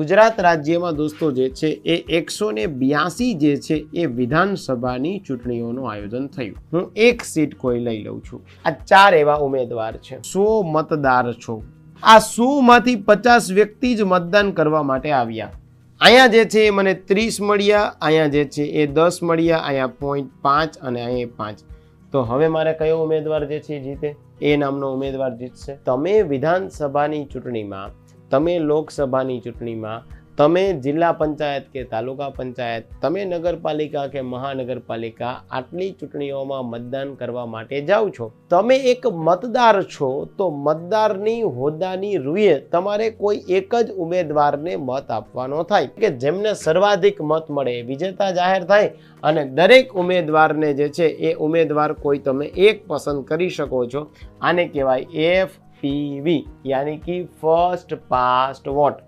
ગુજરાત રાજ્યમાં દોસ્તો જે છે એ એકસો ને બ્યાસી જે છે એ વિધાનસભાની ચૂંટણીઓનું આયોજન થયું. હું એક સીટ કોઈ લઈ લઉં છું. આ ચાર એવા ઉમેદવાર છે. સો મતદાર છો. આ સો માંથી પચાસ વ્યક્તિ જ મતદાન કરવા માટે આવ્યા. અહીંયા જે છે એ મને ત્રીસ મળ્યા, અહીંયા જે છે એ દસ મળ્યા, અહીંયા પોઈન્ટ પાંચ અને અહીંયા પાંચ. તો હવે મારે કયો ઉમેદવાર જે છે જીતે? એ નામનો ઉમેદવાર જીતશે. તમે વિધાનસભાની ચૂંટણીમાં તમે લોકસભાની ચૂંટણીમાં, તમે જિલ્લા પંચાયત કે તાલુકા પંચાયત, તમે નગરપાલિકા કે મહાનગરપાલિકા આટલી ચૂંટણીઓમાં મતદાન કરવા માટે જાઓ છો. તમે એક મતદાર છો તો મતદારની હોદ્દાની રૂએ તમારે કોઈ એક જ ઉમેદવારને મત આપવાનો થાય. કે જેમને સર્વાધિક મત મળે, વિજેતા જાહેર થાય અને દરેક ઉમેદવારને જે છે એ ઉમેદવાર કોઈ તમે એક પસંદ કરી શકો છો. આને કહેવાય એફ પીવી યાની કે ફર્સ્ટ પાસ્ટ વોટ